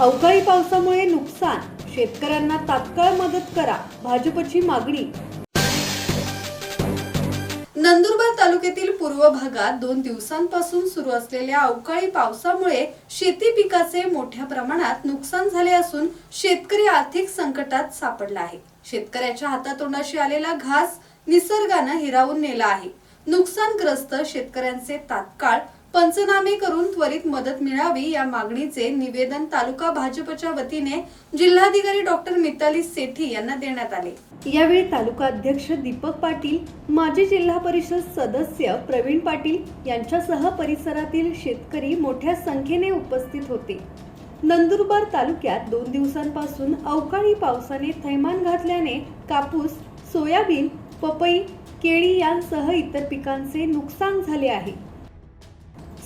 अवकाळी पावसामुळे नुकसान. शेतकऱ्यांना तात्काळ मदत करा. भाजपची मागणी. नंदुरबार तालुक्यातील पूर्व भागात दोन दिवसांपासून सुरू असलेल्या अवकाळी पावसामुळे शेती पिकाचे मोठ्या प्रमाणात नुकसान झाले असून शेतकरी आर्थिक संकटात सापडला आहे. शेतकऱ्याच्या हातातोंडाशी आलेला घास निसर्गानं हिरावून नेला आहे. नुकसानग्रस्त शेतकऱ्यांचे तात्काळ पंचनामे करून त्वरित मदत मिळावी या मागणीचे निवेदन तालुका भाजपच्या वतीने जिल्हाधिकारी डॉक्टर मिताली सेठी यांना देण्यात आले. यावेळी तालुका अध्यक्ष दीपक पाटील माजी जिल्हा परिषद सदस्य प्रवीण पाटील यांच्यासह परिसरातील शेतकरी मोठ्या संख्येने उपस्थित होते. नंदुरबार तालुक्यात दोन दिवसांपासून अवकाळी पावसाने थैमान घातल्याने कापूस सोयाबीन पपई केळी यांसह इतर पिकांचे नुकसान झाले आहे.